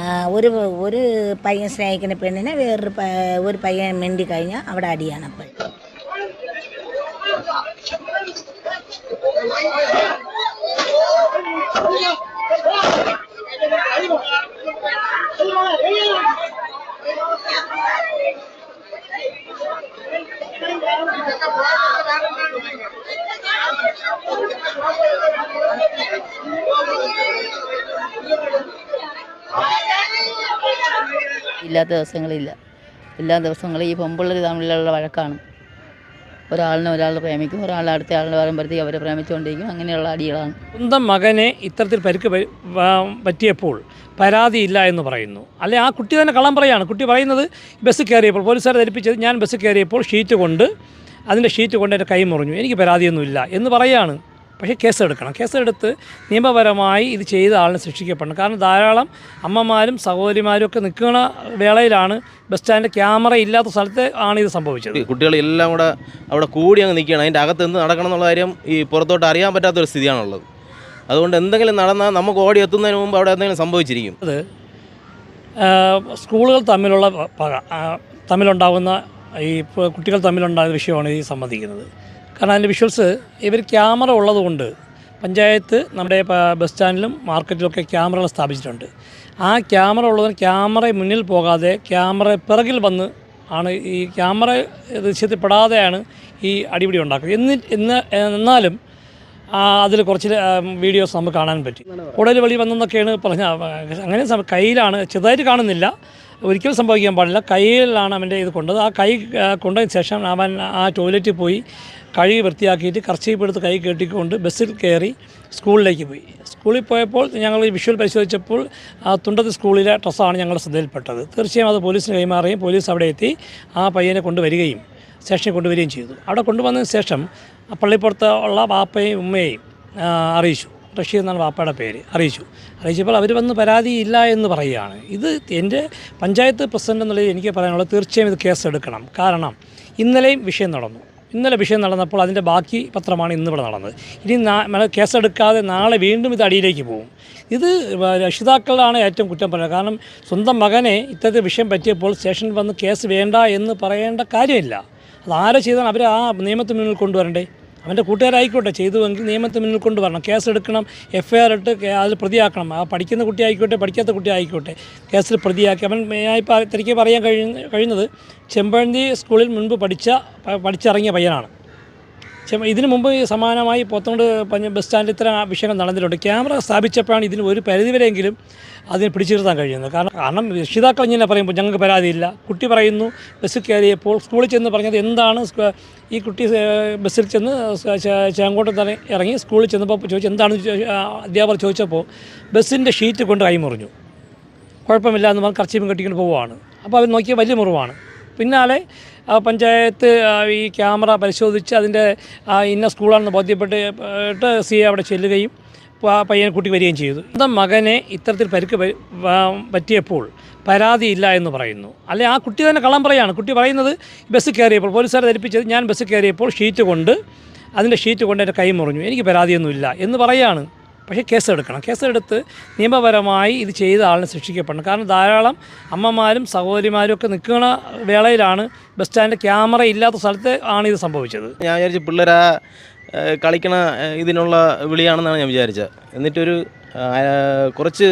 ആ, ഒരു ഒരു പയ്യൻ സ്നേഹിക്കുന്ന പെണ്ണിനെ വേറൊരു പ- ഒരു പയ്യൻ മിണ്ടി കഴിഞ്ഞാൽ അവിടെ അടിയാണ് അപ്പോൾ ഇല്ലാത്ത ദിവസങ്ങളില്ല. എല്ലാ ദിവസങ്ങളും ഈ പെമ്പിള്ളേർ തമ്മിലുള്ള വഴക്കാണ്. ഒരാളിനെ ഒരാൾ പ്രേമിക്കും ഒരാൾ അടുത്ത ആളിനെ പറയുമ്പോഴത്തേക്ക് അവരെ പ്രേമിച്ചുകൊണ്ടിരിക്കും. അങ്ങനെയുള്ള അടികളാണ്. സ്വന്തം മകനെ ഇത്തരത്തിൽ പരിക്ക് പറ്റിയപ്പോൾ പരാതിയില്ല എന്ന് പറയുന്നു. അല്ലെ ആ കുട്ടി തന്നെ കള്ളം പറയാണ് കുട്ടി പറയുന്നത് ബസ് കയറിയപ്പോൾ പോലീസുകാരെ ധരിപ്പിച്ചത് ഞാൻ ബസ് കയറിയപ്പോൾ ഷീറ്റ് കൊണ്ട് അതിന്റെ ഷീറ്റ് കൊണ്ട് എന്റെ കൈ മുറിഞ്ഞു. എനിക്ക് പരാതിയൊന്നുമില്ല എന്ന് പറയാണ്. പക്ഷേ കേസെടുക്കണം. കേസെടുത്ത് നിയമപരമായി ഇത് ചെയ്ത ആളിനെ ശിക്ഷിക്കപ്പെടണം. കാരണം ധാരാളം അമ്മമാരും സഹോദരിമാരും ഒക്കെ നിൽക്കുന്ന വേളയിലാണ് ബസ് സ്റ്റാൻഡിൽ ക്യാമറ ഇല്ലാത്ത സ്ഥലത്ത് ആണ് ഇത് സംഭവിച്ചത്. കുട്ടികളെല്ലാം കൂടെ അവിടെ കൂടി അങ്ങ് നിൽക്കുകയാണ്. അതിന്റെ അകത്ത് എന്ത് നടക്കണം എന്നുള്ള കാര്യം ഈ പുറത്തോട്ട് അറിയാൻ പറ്റാത്തൊരു സ്ഥിതിയാണുള്ളത്. അതുകൊണ്ട് എന്തെങ്കിലും നടന്നാൽ നമുക്ക് ഓടി എത്തുന്നതിന് മുമ്പ് അവിടെ എന്തെങ്കിലും സംഭവിച്ചിരിക്കും. അത് സ്കൂളുകൾ തമ്മിലുള്ള പക തമ്മിലുണ്ടാകുന്ന ഈ കുട്ടികൾ തമ്മിലുണ്ടാകുന്ന വിഷയമാണ് ഈ സംബന്ധിക്കുന്നത്. കാരണം അതിന്റെ വിഷ്വൽസ് ഇവർ ക്യാമറ ഉള്ളതുകൊണ്ട് പഞ്ചായത്ത് നമ്മുടെ ബസ് സ്റ്റാൻഡിലും മാർക്കറ്റിലൊക്കെ ക്യാമറകൾ സ്ഥാപിച്ചിട്ടുണ്ട്. ആ ക്യാമറ ഉള്ളതിന് ക്യാമറ മുന്നിൽ പോകാതെ ക്യാമറ പിറകിൽ വന്ന് ആണ് ഈ ക്യാമറ ദൃശ്യത്തിൽപ്പെടാതെയാണ് ഈ അടിപിടി ഉണ്ടാക്കുന്നത് എന്നി എന്ന് എന്നാലും അതിൽ കുറച്ച് വീഡിയോസ് നമുക്ക് കാണാൻ പറ്റി. ഉടൽ വെളി വന്നെന്നൊക്കെയാണ് പറഞ്ഞ അങ്ങനെ കയ്യിലാണ് ചെറുതായിട്ട് കാണുന്നില്ല. ഒരിക്കലും സംഭവിക്കാൻ പാടില്ല. കയ്യിലാണ് അവന്റെ ഇത് കൊണ്ടത്. ആ കൈ കൊണ്ടതിന് ശേഷം അവൻ ആ ടോയ്ലറ്റിൽ പോയി കഴുകി വൃത്തിയാക്കിയിട്ട് കർച്ചീപ്പ് എടുത്ത് കൈ കെട്ടിക്കൊണ്ട് ബസ്സിൽ കയറി സ്കൂളിലേക്ക് പോയി. സ്കൂളിൽ പോയപ്പോൾ ഞങ്ങൾ ഈ വിഷ്വൽ പരിശോധിച്ചപ്പോൾ ആ തുണ്ടത്ത് സ്കൂളിലെ ഡ്രസ്സാണ് ഞങ്ങളുടെ ശ്രദ്ധയിൽപ്പെട്ടത്. തീർച്ചയായും അത് പോലീസിന് കൈമാറുകയും പോലീസ് അവിടെ എത്തി ആ പയ്യനെ കൊണ്ടുവരികയും സ്റ്റേഷനിൽ കൊണ്ടുവരികയും ചെയ്തു. അവിടെ കൊണ്ടുവന്നതിന് ശേഷം പള്ളിപ്പുറത്ത് ഉള്ള വാപ്പയും ഉമ്മയെയും അറിയിച്ചു. റഷീദ് എന്നാണ് വാപ്പയുടെ പേര്. അറിയിച്ചു. അറിയിച്ചപ്പോൾ അവർ വന്ന് പരാതി ഇല്ല എന്ന് പറയുകയാണ്. ഇത് എന്റെ പഞ്ചായത്ത് പ്രസിഡന്റ് എന്നുള്ളത് എനിക്ക് പറയാനുള്ളത് തീർച്ചയായും ഇത് കേസ് എടുക്കണം കാരണം ഇന്നലെയും വിഷയം നടന്നു. ഇന്നലെ വിഷയം നടന്നപ്പോൾ അതിന്റെ ബാക്കി പത്രമാണ് ഇന്നിവിടെ നടന്നത്. ഇനി നാ- മ- കേസെടുക്കാതെ നാളെ വീണ്ടും ഇത് അടിയിലേക്ക് പോകും. ഇത് രക്ഷിതാക്കളാണ് ഏറ്റവും കുറ്റം പറയുന്നത്. കാരണം സ്വന്തം മകനെ ഇത്തരത്തിൽ വിഷയം പറ്റിയപ്പോൾ സ്റ്റേഷനിൽ വന്ന് കേസ് വേണ്ട എന്ന് പറയേണ്ട കാര്യമില്ല. അത് ആരെ ചെയ്താൽ അവർ ആ നിയമത്തിന് മുന്നിൽ കൊണ്ടുവരണ്ടേ? അവന്റെ കൂട്ടുകാരായിക്കോട്ടെ ചെയ്തുവെങ്കിൽ നിയമത്തിന് മുന്നിൽ കൊണ്ടുവരണം. കേസ് എടുക്കണം എഫ് ഐ ആർ ഇട്ട് അതിൽ പ്രതിയാക്കണം. ആ പഠിക്കുന്ന കുട്ടി ആയിക്കോട്ടെ പഠിക്കാത്ത കുട്ടി ആയിക്കോട്ടെ കേസിൽ പ്രതിയാക്കി. അവൻ മെയിനായി തിരികെ പറയാൻ കഴിയുന്ന കഴിയുന്നത് ചെമ്പഴന്തി സ്കൂളിൽ മുൻപ് പഠിച്ച പഠിച്ചിറങ്ങിയ പയ്യനാണ്. ഇതിനു മുമ്പ് സമാനമായി പോത്തോണ്ട് ബസ് സ്റ്റാൻഡിൽ ഇത്തരം വിഷയങ്ങൾ നടന്നിട്ടുണ്ട്. ക്യാമറ സ്ഥാപിച്ചപ്പോഴാണ് ഇതിന് ഒരു പരിധിവരെയെങ്കിലും അതിനെ പിടിച്ചു നിർത്താൻ കഴിയുന്നത്. കാരണം കാരണം രക്ഷിതാക്കൾ ഇങ്ങനെ പറയുമ്പോൾ ഞങ്ങൾക്ക് പരാതിയില്ല. കുട്ടി പറയുന്നു ബസ്സിൽ കയറിയപ്പോൾ സ്കൂളിൽ ചെന്ന് പറഞ്ഞത് എന്താണ്? ഈ കുട്ടി ബസ്സിൽ ചെന്ന് ചേങ്കോട്ട് ഇറങ്ങി സ്കൂളിൽ ചെന്നപ്പോൾ ചോദിച്ചു എന്താണ്? അധ്യാപകർ ചോദിച്ചപ്പോൾ ബസ്സിന്റെ ഷീറ്റ് കൊണ്ട് കൈമുറിഞ്ഞു. കുഴപ്പമില്ല എന്ന് പറഞ്ഞ് കർച്ചീപ്പും കെട്ടിക്കൊണ്ട് പോവുകയാണ്. അപ്പോൾ അവർ നോക്കിയ വലിയ മുറിവാണ്. പിന്നാലെ പഞ്ചായത്ത് ഈ ക്യാമറ പരിശോധിച്ച് അതിന്റെ ഇന്ന സ്കൂളാണെന്ന് ബോധ്യപ്പെട്ട് ട്ട് സി എ അവിടെ ചെല്ലുകയും പയ്യനെ കൂട്ടി വരികയും ചെയ്തു. സ്വന്തം മകനെ ഇത്തരത്തിൽ പരിക്ക് പറ്റിയപ്പോൾ പരാതിയില്ല എന്ന് പറയുന്നു. അല്ലെ ആ കുട്ടി തന്നെ കള്ളം പറയാണ് കുട്ടി പറയുന്നത് ബസ് കയറിയപ്പോൾ പോലീസുകാരെ ധരിപ്പിച്ചത് ഞാൻ ബസ് കയറിയപ്പോൾ ഷീറ്റ് കൊണ്ട് അതിന്റെ ഷീറ്റ് കൊണ്ട് എന്റെ കൈ മുറിഞ്ഞു. എനിക്ക് പരാതിയൊന്നുമില്ല എന്ന് പറയാണ്. പക്ഷേ കേസെടുക്കണം. കേസെടുത്ത് നിയമപരമായി ഇത് ചെയ്ത ആളിനെ ശിക്ഷിക്കപ്പെടണം. കാരണം ധാരാളം അമ്മമാരും സഹോദരിമാരും ഒക്കെ നിൽക്കുന്ന വേളയിലാണ് ബസ് സ്റ്റാൻഡിൽ ക്യാമറ ഇല്ലാത്ത സ്ഥലത്ത് ആണ് ഇത് സംഭവിച്ചത്. ഞാൻ വിചാരിച്ചു പിള്ളേർ ആ കളിക്കണ ഇതിനുള്ള വിളിയാണെന്നാണ് ഞാൻ വിചാരിച്ചത്. എന്നിട്ടൊരു കുറച്ച്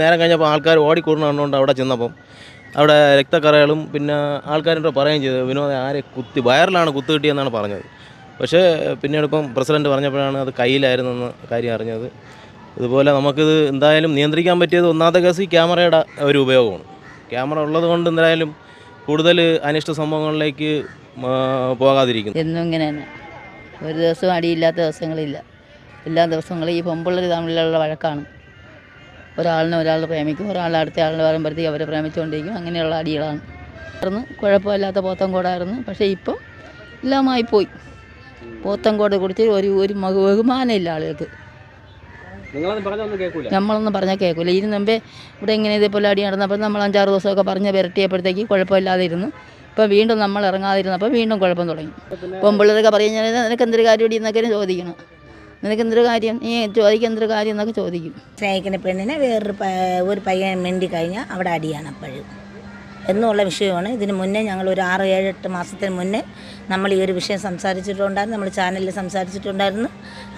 നേരം കഴിഞ്ഞപ്പോൾ ആൾക്കാർ ഓടിക്കൂടുന്ന അവിടെ ചെന്നപ്പം അവിടെ രക്തക്കറകളും പിന്നെ ആൾക്കാരോട് പറയുകയും ചെയ്തു വിനോദ ആരെ കുത്തി വയറിലാണ് കുത്തു കിട്ടിയെന്നാണ് പറഞ്ഞത്. പക്ഷേ പിന്നീട് ഇപ്പം പ്രസിഡന്റ് പറഞ്ഞപ്പോഴാണ് അത് കയ്യിലായിരുന്നെന്ന് കാര്യം അറിഞ്ഞത്. ഇതുപോലെ നമുക്കിത് എന്തായാലും നിയന്ത്രിക്കാൻ പറ്റിയത് ഒന്നാമത്തെ കേസ് ഈ ക്യാമറയുടെ ഒരു ഉപയോഗമാണ്. ക്യാമറ ഉള്ളത് കൊണ്ട് എന്തായാലും കൂടുതൽ അനിഷ്ട സംഭവങ്ങളിലേക്ക് പോകാതിരിക്കുന്നു. എന്നും ഇങ്ങനെ തന്നെ. ഒരു ദിവസവും അടിയില്ലാത്ത ദിവസങ്ങളില്ല. എല്ലാ ദിവസങ്ങളും ഈ പെമ്പിള്ളേർ തമ്മിലുള്ള വഴക്കാണ്. ഒരാളിനെ ഒരാൾ പ്രേമിക്കും ഒരാൾ അടുത്ത ആളിനെ പറയുമ്പോഴത്തേക്ക് അവരെ പ്രേമിച്ചുകൊണ്ടിരിക്കും. അങ്ങനെയുള്ള അടികളാണ്. കുഴപ്പമില്ലാത്ത പോത്തങ്കോടായിരുന്നു പക്ഷേ ഇപ്പം എല്ലാമായി പോയി പോത്തങ്കോട് കുറിച്ച് ഒരു ഒരു ബഹുമാനമില്ല ആളുകൾക്ക്. നമ്മളൊന്നും പറഞ്ഞാൽ കേൾക്കില്ല ഇതിന് മുമ്പേ ഇവിടെ ഇങ്ങനെ ഇതേപോലെ അടി നടന്നപ്പോൾ നമ്മൾ അഞ്ചാറ് ദിവസമൊക്കെ പറഞ്ഞ് വിരട്ടിയപ്പോഴത്തേക്ക് കുഴപ്പമില്ലാതെ ഇരുന്നു ഇപ്പോൾ വീണ്ടും നമ്മൾ ഇറങ്ങാതിരുന്നപ്പോൾ വീണ്ടും കുഴപ്പം തുടങ്ങി. പൊമ്പിള്ളേരൊക്കെ പറഞ്ഞു കഴിഞ്ഞാൽ നിനക്ക് എന്തൊരു കാര്യം എന്നൊക്കെ ചോദിക്കണം. നിനക്ക് എന്തൊരു കാര്യം? നീ ചോദിക്കാൻ എന്തൊരു കാര്യം? എന്നൊക്കെ ചോദിക്കും. സ്നേഹിക്കുന്ന പെണ്ണിനെ വേറൊരു ഒരു പയ്യൻ മിണ്ടി കഴിഞ്ഞാൽ അവിടെ അടിയാണ് അപ്പോഴും. എന്നുള്ള വിഷയമാണ്. ഇതിന് മുന്നേ ഞങ്ങൾ ഒരു ആറ് ഏഴ് എട്ട് മാസത്തിന് മുന്നേ നമ്മൾ ഈ ഒരു വിഷയം സംസാരിച്ചിട്ടുണ്ടായിരുന്നു. നമ്മൾ ചാനലിൽ സംസാരിച്ചിട്ടുണ്ടായിരുന്നു.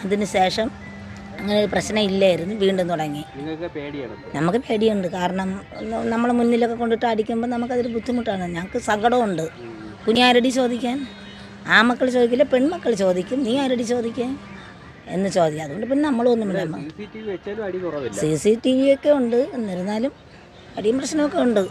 അതിന് ശേഷം അങ്ങനെ ഒരു പ്രശ്നം ഇല്ലായിരുന്നു വീണ്ടും തുടങ്ങി. നമുക്ക് പേടിയുണ്ട്. കാരണം നമ്മൾ മുന്നിലൊക്കെ കൊണ്ടിട്ട് അടിക്കുമ്പോൾ നമുക്കതൊരു ബുദ്ധിമുട്ടാണ്. ഞങ്ങൾക്ക് സങ്കടമുണ്ട്. കുഞ്ഞി ആരടി ചോദിക്കാൻ? ആ മക്കൾ ചോദിക്കില്ല പെൺമക്കൾ ചോദിക്കും. നീ ആരടി ചോദിക്കാൻ? എന്ന് ചോദിക്കും. അതുകൊണ്ട് പിന്നെ അടി കുറവില്ല. സി സി ടി വി ഒക്കെ ഉണ്ട്. എന്നിരുന്നാലും അടിയും പ്രശ്നമൊക്കെ ഉണ്ട്.